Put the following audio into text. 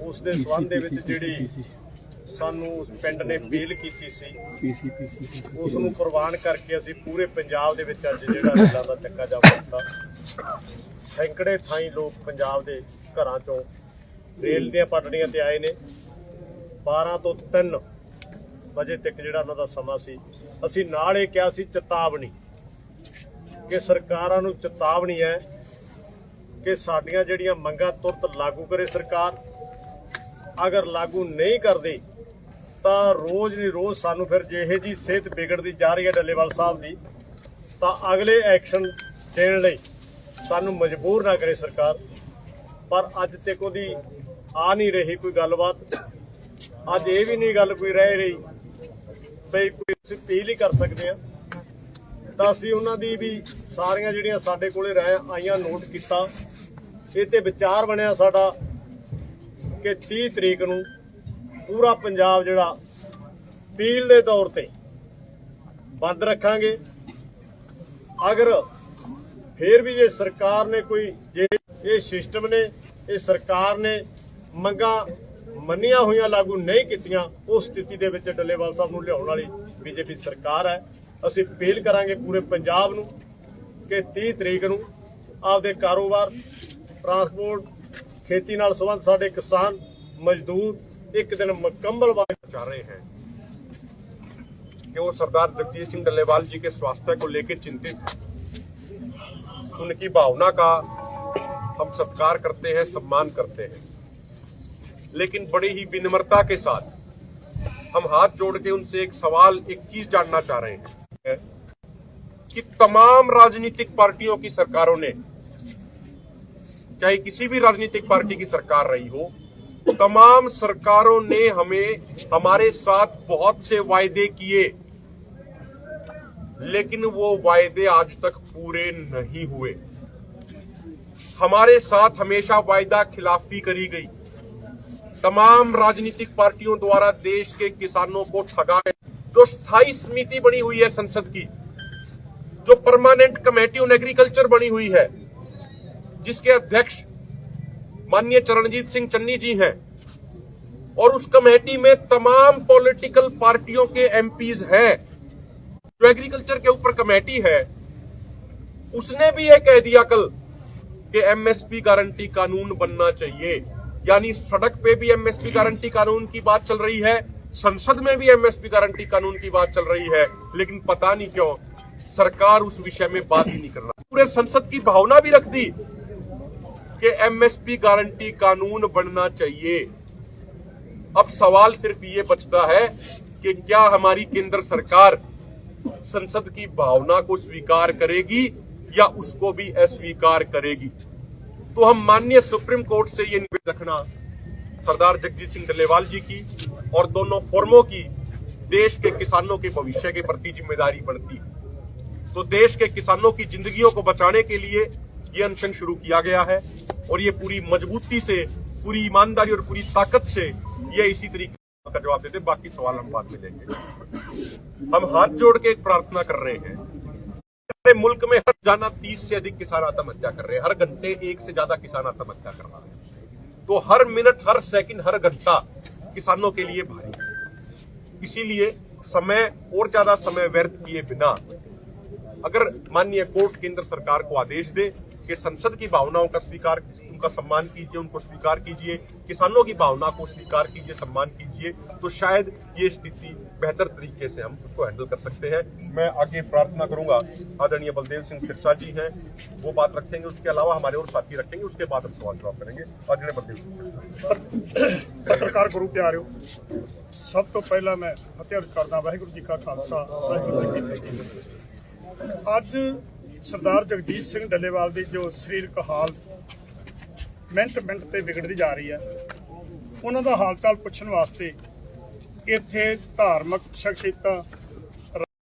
ਉਸ ਦੇ ਸਬੰਧ ਦੇ ਵਿੱਚ ਜਿਹੜੀ ਸਾਨੂੰ ਪਿੰਡ ਨੇ ਅਪੀਲ ਕੀਤੀ ਸੀ ਪੀਸੀ ਪੀਸੀ ਉਸ ਨੂੰ ਪ੍ਰਵਾਨ ਕਰਕੇ ਅਸੀਂ ਪੂਰੇ ਪੰਜਾਬ ਦੇ ਵਿੱਚ ਅੱਜ ਜਿਹੜਾ ਰੇਲਾਂ ਦਾ ਚੱਕਾ ਜਾਮ ਕੀਤਾ ਸੈਂਕੜੇ ਥਾਈਂ ਲੋਕ ਪੰਜਾਬ ਦੇ ਘਰਾਂ ਚੋਂ ਰੇਲ ਦੀਆਂ ਪਟੜੀਆਂ ਤੇ ਆਏ ਨੇ 12 ਤੋਂ 3 ਵਜੇ ਤੱਕ ਜਿਹੜਾ ਉਹਨਾਂ ਦਾ ਸਮਾਂ ਸੀ ਅਸੀਂ ਨਾਲ ਇਹ ਕਿਹਾ ਸੀ ਚੇਤਾਵਨੀ ਕਿ ਸਰਕਾਰਾਂ ਨੂੰ ਚੇਤਾਵਨੀ ਹੈ ਕਿ ਸਾਡੀਆਂ ਜਿਹੜੀਆਂ ਮੰਗਾਂ ਤੁਰਤ ਲਾਗੂ ਕਰੇ ਸਰਕਾਰ, ਅਗਰ ਲਾਗੂ ਨਹੀਂ ਕਰਦੀ, ਤਾਂ ਰੋਜ਼ ਦੀ ਰੋਜ਼ ਸਾਨੂੰ ਫਿਰ ਜਿਹੇ ਇਹ ਜੀ ਸਿਹਤ ਵਿਗੜਦੀ ਜਾ ਰਹੀ ਹੈ ਡੱਲੇਵਾਲ ਸਾਹਿਬ ਦੀ, ਤਾਂ ਅਗਲੇ ਐਕਸ਼ਨ ਦੇਣ ਲਈ ਸਾਨੂੰ ਮਜਬੂਰ ਨਾ ਕਰੇ ਸਰਕਾਰ। ਪਰ ਅੱਜ ਤੱਕ ਉਹਦੀ ਆ ਨਹੀਂ ਰਹੀ ਕੋਈ ਗੱਲਬਾਤ। ਅੱਜ ਇਹ ਵੀ ਨਹੀਂ ਗੱਲ ਕੋਈ ਰਹਿ ਰਹੀ ਬਈ ਕੋਈ ਅਸੀਂ ਅਪੀਲ ਹੀ ਕਰ ਸਕਦੇ ਆ ਤਾਂ ਅਸੀਂ ਉਹਨਾਂ ਦੀ ਵੀ ਸਾਰੀਆਂ ਜਿਹੜੀਆਂ ਸਾਡੇ ਕੋਲੇ ਰਹਿ ਆਈਆਂ, ਨੋਟ ਕੀਤਾ। ਇਹ ਤੇ ਵਿਚਾਰ ਬਣਿਆ ਸਾਡਾ ਕਿ 30 ਤਰੀਕ ਨੂੰ ਪੂਰਾ ਪੰਜਾਬ ਜਿਹੜਾ ਪੀਲ ਦੇ ਤੌਰ ਤੇ ਬੰਦ ਰੱਖਾਂਗੇ। ਅਗਰ ਫੇਰ ਵੀ ਜੇ ਸਰਕਾਰ ਨੇ ਕੋਈ, ਜੇ ਇਹ ਸਿਸਟਮ ਨੇ, ਇਹ ਸਰਕਾਰ ਨੇ ਮੰਗਾਂ ਮੰਨੀਆਂ ਹੋਈਆਂ ਲਾਗੂ ਨਹੀਂ ਕੀਤੀਆਂ, ਉਸ ਸਥਿਤੀ ਦੇ ਵਿੱਚ ਡੱਲੇਵਾਲ ਸਾਹਿਬ ਨੂੰ ਲਿਆਉਣ ਵਾਲੀ ਬੀਜੇਪੀ ਸਰਕਾਰ ਹੈ। ਅਸੀਂ ਅਪੀਲ ਕਰਾਂਗੇ ਪੂਰੇ ਪੰਜਾਬ ਨੂੰ ਕਿ 30 ਤਰੀਕ ਨੂੰ ਆਪਦੇ ਕਾਰੋਬਾਰ ਟਰਾਂਸਪੋਰਟ ਖੇਤੀ ਨਾਲ ਸੰਬੰਧ ਸਾਡੇ ਕਿਸਾਨ ਮਜ਼ਦੂਰ ਇੱਕ ਦਿਨ ਮੁਕੰਮਲ ਵਾਰ चाह रहे हैं कि वो सरदार जगजीत सिंह डल्लेवाल जी के स्वास्थ्य को लेकर चिंतित हैं उनकी भावना का हम सत्कार करते हैं सम्मान करते हैं लेकिन बड़ी ही विनम्रता के साथ हम हाथ जोड़ के उनसे एक सवाल एक चीज जानना चाह रहे हैं कि तमाम राजनीतिक पार्टियों की सरकारों ने चाहे किसी भी राजनीतिक पार्टी की सरकार रही हो, तमाम सरकारों ने हमें, हमारे साथ बहुत से वायदे किए। लेकिन वो वायदे आज तक पूरे नहीं हुए। हमारे साथ हमेशा वायदा खिलाफी करी गई। तमाम राजनीतिक पार्टियों द्वारा देश के किसानों को ठगा जो स्थायी समिति बनी हुई है संसद की, जो परमानेंट कमेटी ऑन एग्रीकल्चर बनी हुई है जिसके अध्यक्ष माननीय चरणजीत सिंह चन्नी जी हैं और उस कमेटी में तमाम पॉलिटिकल पार्टियों के एमपीज हैं। जो एग्रीकल्चर के ऊपर कमेटी है, उसने भी ये कह दिया कल कि एमएसपी गारंटी कानून बनना चाहिए। यानी सड़क पे भी एमएसपी गारंटी कानून की बात चल रही है, संसद में भी एमएसपी गारंटी कानून की बात चल रही है, लेकिन पता नहीं क्यों सरकार उस विषय में बात ही नहीं कर रहा। पूरे संसद की भावना भी रख दी कि एमएसपी गारंटी कानून बनना चाहिए। अब सवाल सिर्फ़ ये बचता है कि क्या हमारी केंद्र सरकार संसद की भावना को स्वीकार करेगी या उसको भी अस्वीकार करेगी? तो हम माननीय सुप्रीम कोर्ट से ये निवेदन रखना, सरदार जगजीत सिंह डल्लेवाल जी की और दोनों फोरमों की, देश के किसानों के भविष्य के प्रति ज़िम्मेदारी बनती है। तो देश के किसानों की जिंदगियों को बचाने के लिए ये अनशन शुरू किया गया है। और ये पूरी मजबूती से, पूरी ईमानदारी और पूरी ताकत से ये इसी तरीके का जवाब देते बाकी सवाल हम बाद में लेंगे हम हाथ जोड़ के एक प्रार्थना कर रहे हैं। हमारे मुल्क में हर जाना तीस से अधिक किसान आत्महत्या कर रहे हैं। हर घंटे एक से ज़्यादा किसान आत्महत्या कर रहा है। तो हर मिनट, हर सेकंड, हर घंटा किसानों के लिए भारी है। इसीलिए समय, और ज़्यादा समय व्यर्थ किए बिना अगर माननीय कोर्ट केंद्र सरकार को आदेश दे कि संसद की भावनाओं का स्वीकार उनका सम्मान कीजिए उनको स्वीकार कीजिए किसानों की भावना को स्वीकार कीजिए सम्मान कीजिए तो शायद ये स्थिति बेहतर तरीके से हम उसको हैंडल कर सकते हैं मैं आगे प्रार्थना करूंगा आदरणीय बलदेव सिंह सिरसा जी हैं वो बात रखेंगे उसके अलावा हमारे और साथी रखेंगे उसके बाद हम सवाल जवाब करेंगे आदरणीय बलदेव सिंह सिरसा ਪੱਤਰਕਾਰ ਗੁਰੂ ਪਿਆਰਿਓ ਸਭ ਤੋਂ ਪਹਿਲਾਂ ਮੈਂ ਫਤਿਹ ਅਰਜ਼ ਕਰਦਾ ਵਾਹਿਗੁਰੂ ਜੀ ਕਾ ਖਾਲਸਾ ਵਾਹਿਗੁਰੂ ਜੀ ਕੀ ਫਤਿਹ ਅੱਜ ਸਰਦਾਰ ਜਗਜੀਤ ਸਿੰਘ ਡੱਲੇਵਾਲ ਦੀ ਜੋ ਸਰੀਰਕ ਹਾਲਤ ਮਿੰਟ ਮਿੰਟ ਤੇ ਵਿਗੜਦੀ ਜਾ ਰਹੀ ਹੈ, ਉਹਨਾਂ ਦਾ ਹਾਲ ਚਾਲ ਪੁੱਛਣ ਵਾਸਤੇ ਇੱਥੇ ਧਾਰਮਿਕ ਸ਼ਖਸੀਅਤਾਂ